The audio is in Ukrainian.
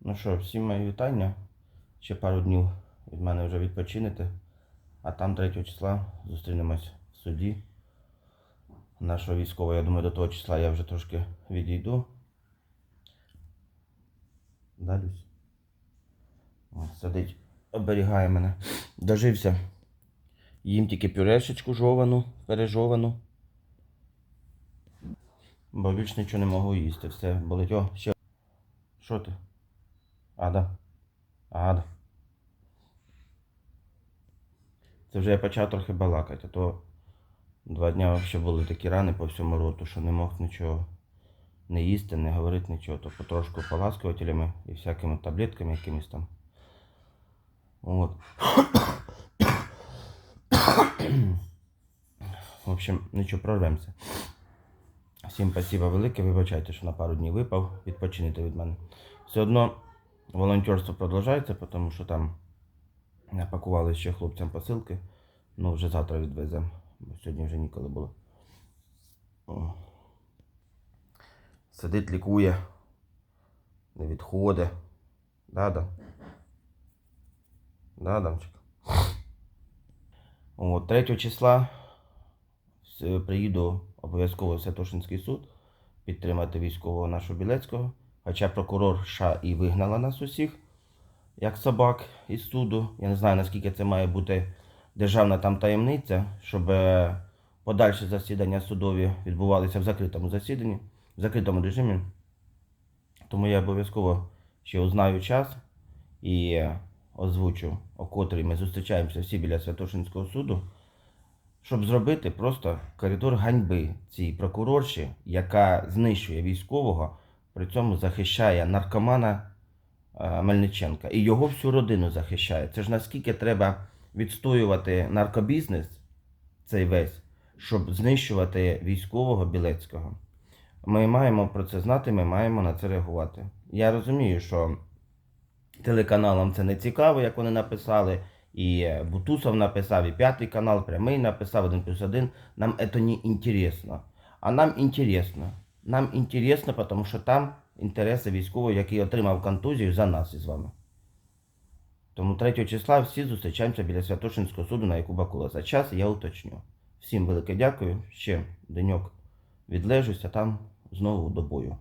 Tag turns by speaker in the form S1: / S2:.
S1: Ну що, всім мої вітання. Ще пару днів від мене вже відпочинете. А там 3 числа зустрінемось в суді. Нашого військового, я думаю, до того числа я вже трошки відійду. Далюсь. Сидить, оберігає мене. Дожився. Їм тільки пюрешечку жовану, пережовану. Бо більш нічого не можу їсти. Все болить. О, ще. Що ти? Ада. Ада. Це вже я почав трохи балакати, а то два дні взагалі були такі рани по всьому роту, що не мог нічого не їсти, не говорити нічого, то потрошку поласкувателями і всякими таблетками якимись там. От. В общем, нічого прорвемося. Всім спасибо велике. Вибачайте, що на пару днів випав. Відпочинете від мене. Все одно волонтерство продовжується, тому що там напакували ще хлопцям посилки. Ну, вже завтра відвеземо, сьогодні вже ніколи було. О. Сидить, лікує, не відходить. Да-да. Да, Дамчик. От, 3 числа приїду обов'язково в Святошинський суд підтримати військового нашого Білецького. Хоча прокурор США і вигнала нас усіх, як собак із суду. Я не знаю, наскільки це має бути державна там таємниця, щоб е, подальші засідання судові відбувалися в закритому засіданні, в закритому режимі. Тому я обов'язково ще узнаю час і е, озвучу, о котрій ми зустрічаємося всі біля Святошинського суду, щоб зробити просто коридор ганьби цій прокурорші, яка знищує військового, при цьому захищає наркомана е, Мельниченка і його всю родину захищає. Це ж наскільки треба відстоювати наркобізнес, цей весь, щоб знищувати військового Білецького. Ми маємо про це знати, ми маємо на це реагувати. Я розумію, що телеканалам це не цікаво, як вони написали. І е, Бутусов написав, і п'ятий канал, прямий написав, один плюс один. Нам це не інтересно. А нам інтересно. Нам інтересно, тому що там інтереси військового, який отримав контузію за нас із вами. Тому 3 числа всі зустрічаємося біля Святошинського суду на Якуба Кула. За час я уточню. Всім велике дякую. Ще деньок відлежуся, там знову до бою.